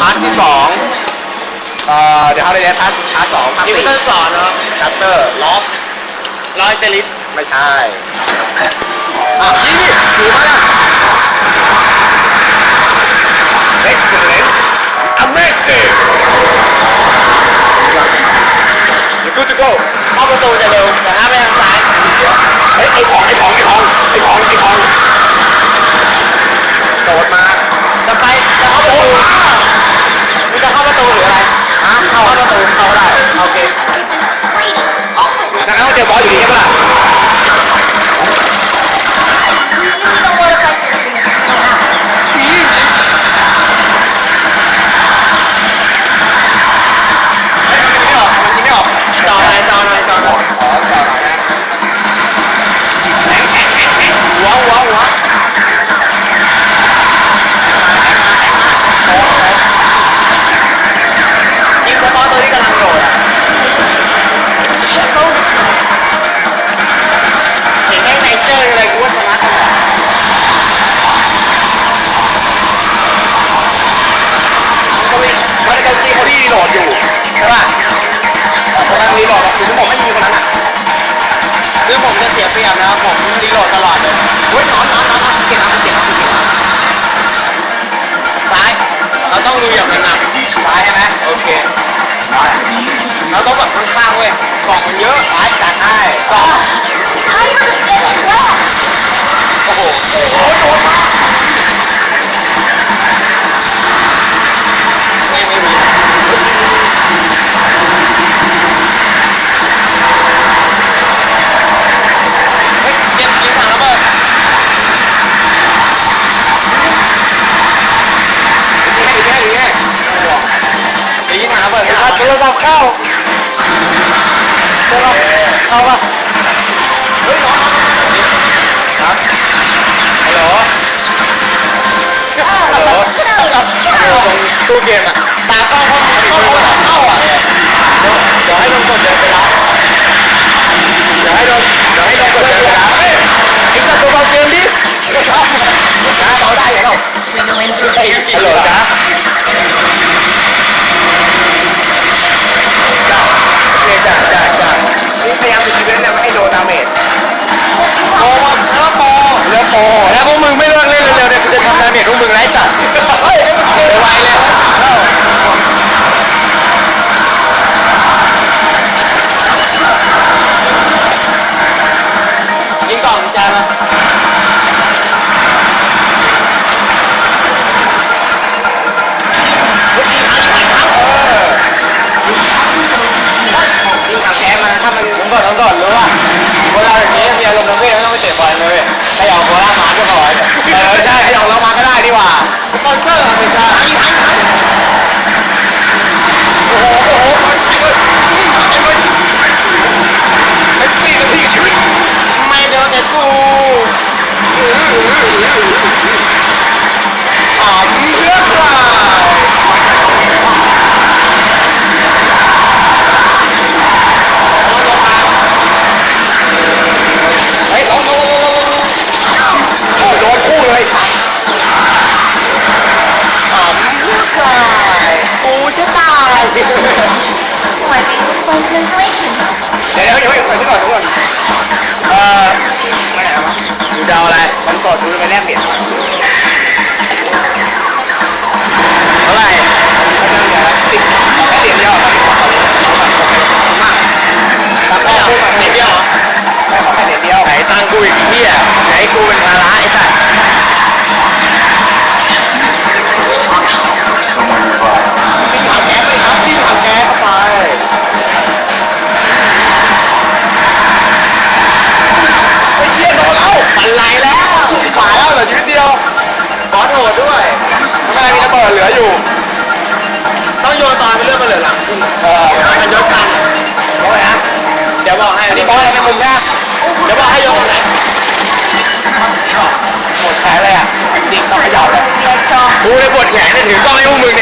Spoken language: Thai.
พาร์ทที่สองเอ่อเดี๋ยวเขาได้เรียนพาร์ทพาร์ทสองพาร์ทที่สี่เตอร์สอนเนาะชัปเตอร์ลอสลอยเตลิสไม่ใช่อะนี่นี่ถือมาเนี่ โอ้โหโอ้โหโดนมาไม่เฮ้ยเก็ยระเบิดยิงให้ยิงให้ยิงเดี๋ยวรเขา เอาป่ะเฮ้ยน้องครับฮัลโหลฮัลโหลตู้เกมอะ Thank you. ลืออยู่ต้องโยนตอนเป็นเรื่องมาเหลือหลังเออมันยกกันโอ้ยฮะเดี๋ยวบอกให้อันนี้บอกอะไรเป็นมุมยากเดี๋ยวบอกให้โยนอะไรปดแขนเลยอะจริงต้อขยับเลยปวดแขนเลยถือกล้องให้พวกมึงเนี่ย